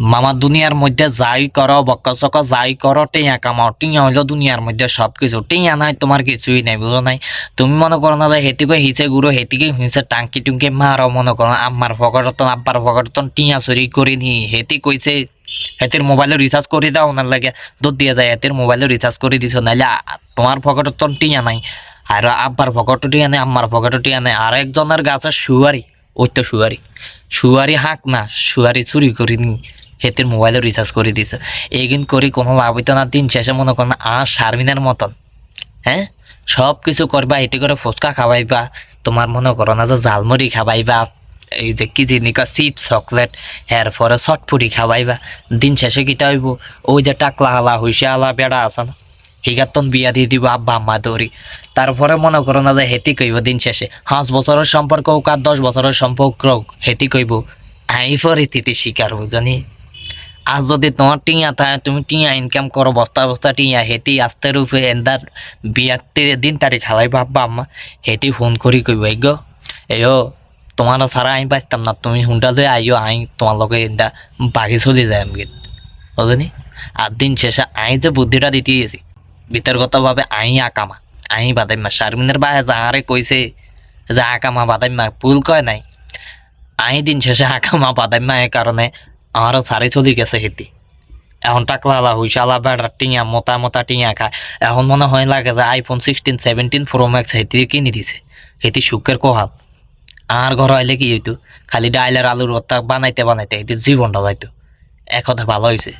মামা দুনিয়ার মধ্যে যাই করো বক্কা চক্কা যাই করো, টেঁয়া কামাও, টিয়া হইল দুনিয়ার মধ্যে সব কিছু টেঁয়া নাই, তোমার কিছুই নাই, বুঝো নাই? তুমি মনে করো না যে হেতিকে হিসে গুরু হেতিকে হিসে টাঙ্কি টুঙ্কি মারো, মনে করো আম্মার ফকরতন আব্বার ফকরতন টিয়া চুরি করে নি। হেতি কইছে, হেতির মোবাইলে রিচার্জ করে দাও ওনার লাগে, দুধ দিয়ে যায়, হেতির মোবাইলে রিচার্জ করে দিছ, নাইলে তোমার ফকরতন টিয়া নাই, আর আব্বার ফকট টিয়া নেই, আম্মার ফকট টিয়া নেই, আর একজনের গাছে শুয়ারি ওই তো শুয়ারি শুয়ারি হাঁক না শুয়ারি চুরি করে নি। হেতের মোবাইলে রিচার্জ করে দিছে। এগিন করি কোনো লাভ হইতো না, দিন শেষে মনে করো না আর শারমিনের মতন। হ্যাঁ? সব কিছু করবা এতে করে ফুচকা খাওয়াইবা, তোমার মনে করো না যে জালমুড়ি খাওয়াইবা, এই যে কি জিনিস চিপ চকলেট এর পরে চটপুরি খাওয়াইবা, দিন শেষে কিতা হইব? ওই যে টাকলা হালা হইসে আলা বেড়া আছে না? হিগাতন বিয়া দিয়ে দিব আব্বা আম্মা দৌড়ি। তারপরে মনে করো না যে হেতি কইব দিন শেষে। পাঁচ বছরের সম্পর্ক হোক আর দশ বছরের সম্পর্ক হেতি কইব, আই পরিস্থিতি শিকার বুঝনি আর যদি তোমার টিয়া থাকে, তুমি টিয়া ইনকাম করো, বস্তা বস্তা টিয়া হেতি আস্তে রূপে এন্দার বিয়ার তে- দিন তারিখ হালাই বাব্বা আম্মা হেতি ফোন করি কইব, এই গো এও তোমার ছাড়া আমি পাইতাম না, তুমি হুন্ডা লয়ে আইও আই তোমার লগে এন্দা বাকি চলে যায় আমি বুঝনি আর দিন শেষে আই যে বুদ্ধিটা দিতে গেছি, বিতর্কতভাবে আই আকামা, আই বাদাইমা শারমিনের বাহে যাহারে কইছে যে আকামা বাদাইমা ভুল কয় নাই। আই দিন শেষে আকামা বাদাইমা এ কারণে আমারও সারি চলি গেছে হেতি। এখন টাকলা আলা হইছে, আলা বেড়া টিঙা, মোটা মোটা টিঙা খায় এখন মনে হয় লাগে যে iPhone sixteen seventeen pro max হেতি কিনে দিছে। হেতি সুখের কোহাল। আর ঘর আইলে কি হইতো? খালি ডাইলের আলুর ভর্তা বানাইতে বানাইতে হেতি জীবনটা যাইতো। এক কথা ভালো হয়েছে